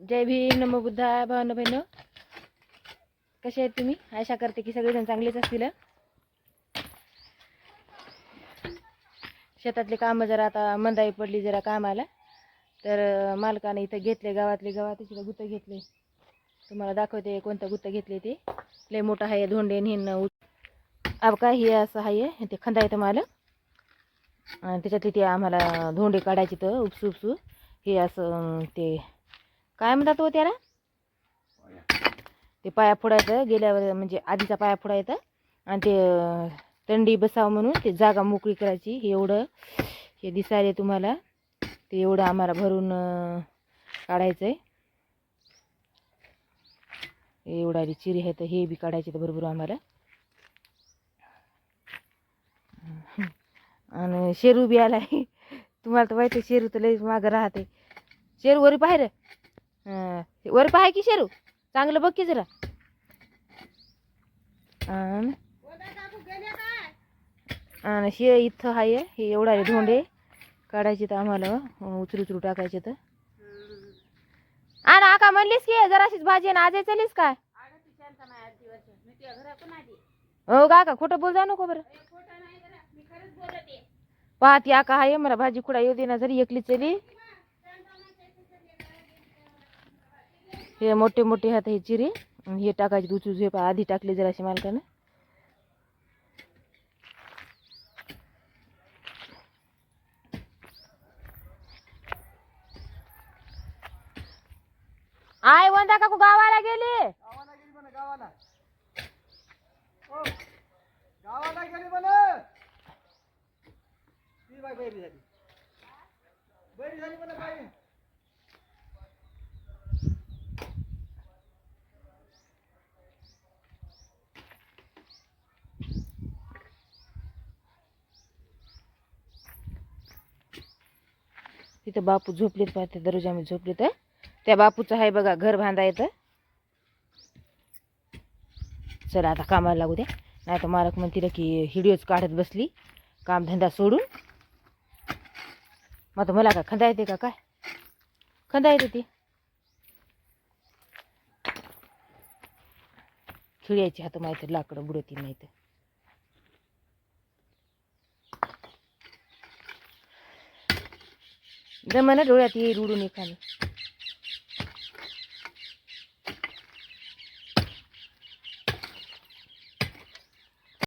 जय भीम नमो बुद्धा भावना बहिण. कसे आहेत तुम्ही? आशा करते की सगळेजण चांगलेच असतील शेतातले कामं जरा आता मंदाई पडली जरा कामाला. तर मालकाने इथं घेतले गावातले गावात इथं गुत्त घेतले. तुम्हाला दाखवते कोणतं गुत्त घेतले ते. लय मोठं आहे धोंडे हिन अब काय हे असं आहे ते खंदा येतं मला आणि त्याच्यातले ते आम्हाला धोंडे काढायचे तर उपसू उपसू. हे असं ते काय म्हणतात हो त्याला? ते पाया फोडायचं गेल्यावर म्हणजे आधीचा पाया फोडायचा. आणि ते थंडी तंडी बसावं म्हणून ते जागा मोकळी करायची. हे एवढं हे दिसायले तुम्हाला. ते एवढं आम्हाला भरून काढायचं आहे एवढा चिरी आहे तर हे बी काढायचे तर भरपूर आम्हाला. आणि शेरू बी आला आहे तुम्हाला तर माहिती आहे, शेरू तर लई मागं राहते. शेरू वरी पाहिलं वर पाहाय की शेरू. चांगलं बघ की जरा. आणि. शे इथं आहे हे एवढा आहे धोंडे. काढायचे तर आम्हाला उचरू उचरू टाकायचे तर. आणि आका म्हणलीस की जराशीच भाजी आणि आजही चालीस काय? हो का खोटं बोल जा नको बरं. पाहती आका आहे मला भाजी कुडा येऊ दे ना जरी एकली चली हे मोठे मोठे हात हे चिरे. हे टाकायचे दुचू झेप आधी टाकले जर असे मालकानं. आय वंदा काकू गावाला गेली? गावाला गेली म्हणे गावाला. ओ गावाला गेली म्हणे. ती बाई बैरी झाली. बैरी झाली म्हणे बाई. तिथं बापू झोपलेत पाहते आम्ही झोपलेत त्या बापूचं आहे बघा घर बांधायचं. चल चला आता कामाला लागू द्या. नाही तर मालक म्हणतील की हिडिओच काढत बसली कामधंदा सोडून. मग आता मला का खंदा येते का काय? खंदा येते ती. खिळ्याची हात माहिती लाकडं बुडती नाही तर જમાના ડોળાથી એ રૂડું નહીં ખાલી